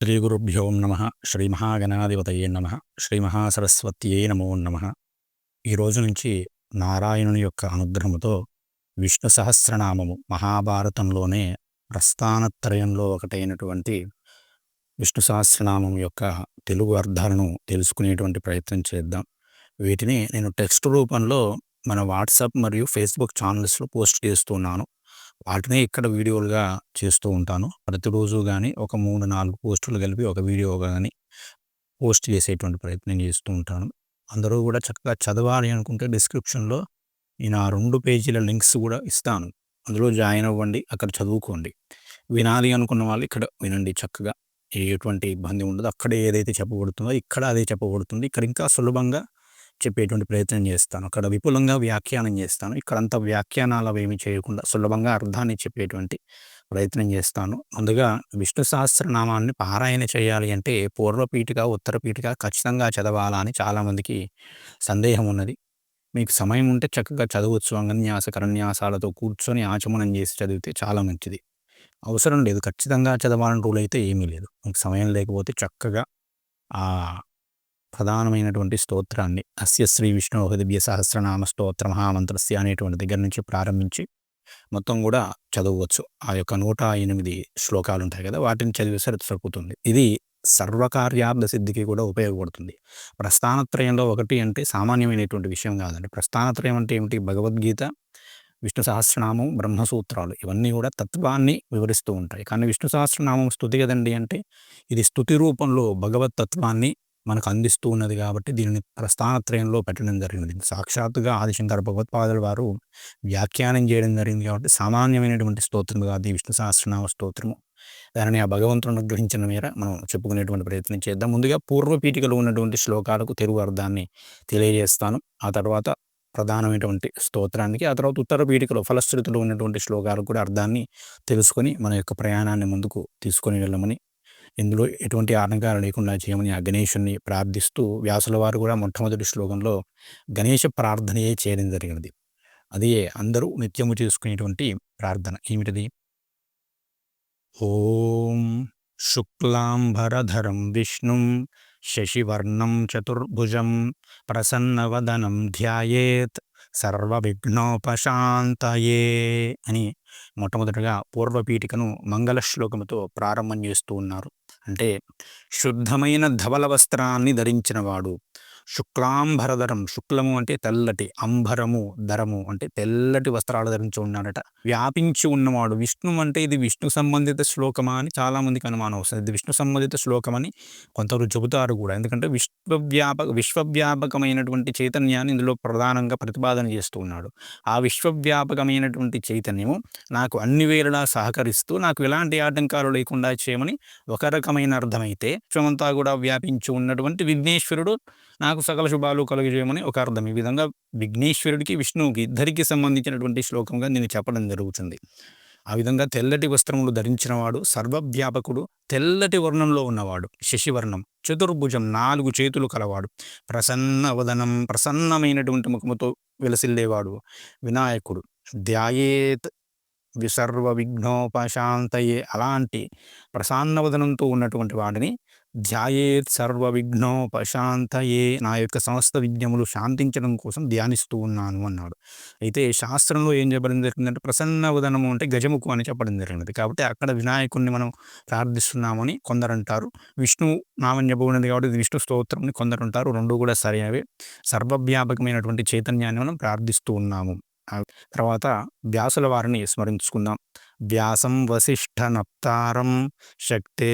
శ్రీగురుభ్యో నమ శ్రీమహాగణాధిపతయే నమ శ్రీమహాసరస్వత్యే నమో నమ. ఈరోజు నుంచి నారాయణుని యొక్క అనుగ్రహముతో విష్ణు సహస్రనామము మహాభారతంలోనే ప్రస్థానత్రయంలో ఒకటైనటువంటి విష్ణు సహస్రనామం యొక్క తెలుగు అర్థాలను తెలుసుకునేటువంటి ప్రయత్నం చేద్దాం. వీటిని నేను టెక్స్ట్ రూపంలో మన వాట్సాప్ మరియు ఫేస్బుక్ ఛానల్స్లో పోస్ట్ చేస్తున్నాను. వాటినే ఇక్కడ వీడియోలుగా చేస్తూ ఉంటాను. ప్రతిరోజు కానీ ఒక మూడు నాలుగు పోస్టులు కలిపి ఒక వీడియో కానీ పోస్ట్ చేసేటువంటి ప్రయత్నం చేస్తూ ఉంటాను. అందరూ కూడా చక్కగా చదవాలి అనుకుంటే డిస్క్రిప్షన్లో నేను ఆ రెండు పేజీల లింక్స్ కూడా ఇస్తాను. అందులో జాయిన్ అవ్వండి అక్కడ చదువుకోండి. వినాలి అనుకున్న వాళ్ళు ఇక్కడ వినండి చక్కగా. ఎటువంటి ఇబ్బంది ఉండదు. అక్కడ ఏదైతే చెప్పబడుతుందో ఇక్కడ అదే చెప్పబడుతుంది. ఇక్కడ ఇంకా సులభంగా చెప్పేటువంటి ప్రయత్నం చేస్తాను. అక్కడ విపులంగా వ్యాఖ్యానం చేస్తాను. ఇక్కడ అంత వ్యాఖ్యానాలు అవేమి చేయకుండా సులభంగా అర్థాన్ని చెప్పేటువంటి ప్రయత్నం చేస్తాను. ముందుగా విష్ణు సహస్రనామాన్ని పారాయణ చేయాలి అంటే పూర్వపీఠిక ఉత్తరపీఠిక ఖచ్చితంగా చదవాలా అని చాలామందికి సందేహం ఉన్నది. మీకు సమయం ఉంటే చక్కగా చదవచ్చు. అంగన్యాస కరన్యాసాలతో కూర్చొని ఆచమనం చేసి చదివితే చాలా మంచిది. అవసరం లేదు. ఖచ్చితంగా చదవాలని రూల్ అయితే ఏమీ లేదు. మీకు సమయం లేకపోతే చక్కగా ఆ ప్రధానమైనటువంటి స్తోత్రాన్ని. అస్య శ్రీ విష్ణు దివ్య సహస్రనామ స్తోత్ర మహామంత్రస్య అనేటువంటి దగ్గర నుంచి ప్రారంభించి మొత్తం కూడా చదవచ్చు ఆ యొక్క నూట ఎనిమిది శ్లోకాలు ఉంటాయి కదా వాటిని చదివేసరి సరిపోతుంది. ఇది సర్వకార్యార్థ సిద్ధికి కూడా ఉపయోగపడుతుంది. ప్రస్థానత్రయంలో ఒకటి అంటే సామాన్యమైనటువంటి విషయం కాదండి. ప్రస్థానత్రయం అంటే ఏమిటి? భగవద్గీత విష్ణు సహస్రనామం బ్రహ్మసూత్రాలు. ఇవన్నీ కూడా తత్వాన్ని వివరిస్తూ ఉంటాయి. కానీ విష్ణు సహస్రనామం స్థుతి కదండి అంటే ఇది స్థుతి రూపంలో భగవత్ తత్వాన్ని మనకు అందిస్తూ ఉన్నది కాబట్టి దీనిని ప్రస్థానత్రయంలో పెట్టడం జరిగింది. సాక్షాత్తుగా ఆదిశంకర భగవత్పాదుల వారు వ్యాఖ్యానం చేయడం జరిగింది కాబట్టి సామాన్యమైనటువంటి స్తోత్రం కాదు. విష్ణు సహస్రనామ స్తోత్రము. దానిని ఆ భగవంతుని అనుగ్రహించిన మేర మనం చెప్పుకునేటువంటి ప్రయత్నం చేద్దాం. ముందుగా పూర్వపీఠికలో ఉన్నటువంటి శ్లోకాలకు తెలుగు అర్థాన్ని తెలియజేస్తాను. ఆ తర్వాత ప్రధానమైనటువంటి స్తోత్రానికి ఆ తర్వాత ఉత్తర పీఠికలో ఫలశ్రుతిలో ఉన్నటువంటి శ్లోకాలకు కూడా అర్థాన్ని తెలుసుకొని మన యొక్క ప్రయాణాన్ని ముందుకు తీసుకొని వెళ్ళమని ఇందులో ఎటువంటి ఆటంకాలు లేకుండా చేయమని ఆ గణేషుని ప్రార్థిస్తూ వ్యాసుల వారు కూడా మొట్టమొదటి శ్లోకంలో గణేష ప్రార్థనయే చేయడం జరిగినది. అదే అందరూ నిత్యము చేసుకునేటువంటి ప్రార్థన. ఏమిటిది? ఓం శుక్లాంబరధరం విష్ణుం శశివర్ణం చతుర్భుజం ప్రసన్నవదనం ధ్యాయేత్ సర్వవిఘ్నోపశాంతయే అని మొట్టమొదటిగా పూర్వపీఠికను మంగళ శ్లోకముతో ప్రారంభం చేస్తూ ఉన్నారు. అంటే శుద్ధమైన ధవల వస్త్రాన్ని ధరించినవాడు. శుక్లాంబరధరం శుక్లము అంటే తెల్లటి అంబరము ధరము అంటే తెల్లటి వస్త్రాలు ధరించి ఉన్నాడట. వ్యాపించి ఉన్నవాడు విష్ణు అంటే ఇది విష్ణు సంబంధిత శ్లోకమా అని చాలామందికి అనుమానం వస్తుంది. ఇది విష్ణు సంబంధిత శ్లోకమని కొంతవరకు చెబుతారు కూడా. ఎందుకంటే విశ్వవ్యాపక విశ్వవ్యాపకమైనటువంటి చైతన్యాన్ని ఇందులో ప్రధానంగా ప్రతిపాదన చేస్తూ ఉన్నాడు. ఆ విశ్వవ్యాపకమైనటువంటి చైతన్యము నాకు అన్ని వేళలా సహకరిస్తూ నాకు ఎలాంటి ఆటంకాలు లేకుండా చేయమని ఒక రకమైన అర్థమైతే విశ్వమంతా కూడా వ్యాపించి ఉన్నటువంటి విఘ్నేశ్వరుడు నాకు సకల శుభాలు కలుగజేయమని ఒక అర్థం. ఈ విధంగా విఘ్నేశ్వరుడికి విష్ణువుకి ఇద్దరికి సంబంధించినటువంటి శ్లోకంగా నేను చెప్పడం జరుగుతుంది. ఆ విధంగా తెల్లటి వస్త్రములు ధరించినవాడు సర్వవ్యాపకుడు తెల్లటి వర్ణంలో ఉన్నవాడు శశివర్ణం చతుర్భుజం నాలుగు చేతులు కలవాడు ప్రసన్న వదనం ప్రసన్నమైనటువంటి ముఖముతో విలసిల్లేవాడు వినాయకుడు. ధ్యాయేత్ విసర్వ విఘ్నోపశాంతయే అలాంటి ప్రసన్నవదనంతో ఉన్నటువంటి వాడిని ధ్యాయేత్ సర్వ విఘ్నోపశాంతయే నా యొక్క సమస్త విజ్ఞములు శాంతించడం కోసం ధ్యానిస్తూ ఉన్నాను అన్నాడు. అయితే శాస్త్రంలో ఏం చెప్పడం జరిగిందంటే ప్రసన్నవదనము అంటే గజముఖు అని చెప్పడం జరిగినది కాబట్టి అక్కడ వినాయకుడిని మనం ప్రార్థిస్తున్నామని కొందరు అంటారు విష్ణు నామం చెప్పబడినది కాబట్టి విష్ణు స్తోత్రం కొందరు అంటారు రెండు కూడా సరైనవే సర్వవ్యాపకమైనటువంటి చైతన్యాన్ని మనం ప్రార్థిస్తూ ఉన్నాము. తర్వాత వ్యాసుల వారిని స్మరించుకుందాం. వ్యాసం వశిష్ఠ నప్తారం శక్తే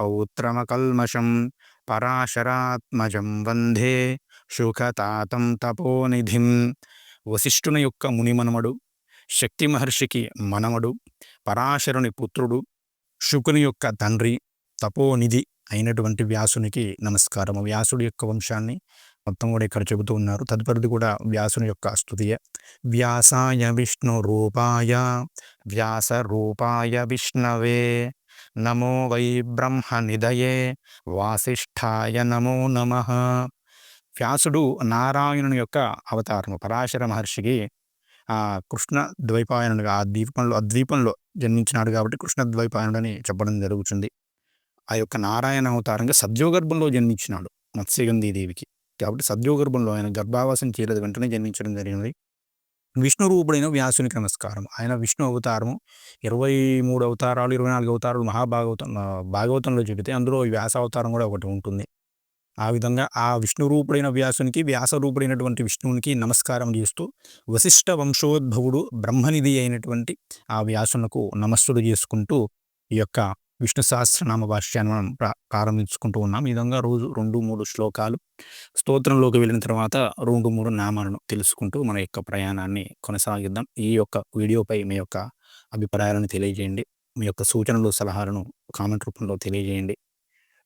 పౌత్రమకల్మషం పరాశరాత్మజం వందే సుఖతాతం తపోనిధిం. వశిష్ఠుని యొక్క మునిమనమడు శక్తి మహర్షికి మనమడు పరాశరుని పుత్రుడు శుకుని యొక్క తండ్రి తపోనిధి అయినటువంటి వ్యాసునికి నమస్కారము. వ్యాసుడి యొక్క వంశాన్ని మొత్తం కూడా ఇక్కడ చెబుతూ ఉన్నారు. తదుపరిది కూడా వ్యాసుని యొక్క స్థుతియే వ్యాసాయ విష్ణు రూపాయ వ్యాస రూపాయ విష్ణవే. నమో వై బ్రహ్మనిదయే. వాసిష్ఠాయ నమో నమ. వ్యాసుడు నారాయణుని యొక్క అవతారము. పరాశర మహర్షికి ఆ కృష్ణ ద్వైపాయనుడిగా ఆ ద్వీపంలో ఆ ద్వీపంలో జన్మించినాడు కాబట్టి కృష్ణ ద్వైపాయనుడు అని చెప్పడం జరుగుతుంది. ఆ యొక్క నారాయణ అవతారంగా సద్యోగర్భంలో జన్మించినాడు మత్స్యగంధీ దేవికి కాబట్టి సద్యోగర్భంలో ఆయన గర్భావాసం చేయలేదు వెంటనే జన్మించడం జరిగినది విష్ణు రూపుడైన వ్యాసునికి నమస్కారం. ఆయన విష్ణు అవతారము ఇరవై మూడు అవతారాలు ఇరవై నాలుగు అవతారాలు మహాభాగవతం భాగవతంలో చెబితే అందులో ఈ వ్యాస అవతారం కూడా ఒకటి ఉంటుంది. ఆ విధంగా ఆ విష్ణు రూపుడైన వ్యాసునికి వ్యాస రూపుడైనటువంటి విష్ణువునికి నమస్కారం చేస్తూ వశిష్ఠ వంశోద్భవుడు బ్రహ్మనిధి అయినటువంటి ఆ వ్యాసునకు నమస్సులు చేసుకుంటూ ఈ యొక్క విష్ణు సహస్రనామ భాష్యాన్ని మనం ప్రారంభించుకుంటూ ఉన్నాం. ఈ విధంగా రోజు రెండు మూడు శ్లోకాలు స్తోత్రంలోకి వెళ్ళిన తర్వాత రెండు మూడు నామాలను తెలుసుకుంటూ మన యొక్క ప్రయాణాన్ని కొనసాగిద్దాం. ఈ యొక్క వీడియోపై మీ యొక్క అభిప్రాయాలను తెలియజేయండి. మీ యొక్క సూచనలు సలహాలను కామెంట్ రూపంలో తెలియజేయండి.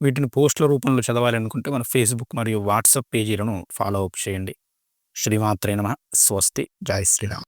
వీటిని పోస్టుల రూపంలో చదవాలి అనుకుంటే మన ఫేస్బుక్ మరియు వాట్సాప్ పేజీలను ఫాలో అప్ చేయండి. శ్రీమాత్రే నమ. స్వస్తి. జై శ్రీరామ్.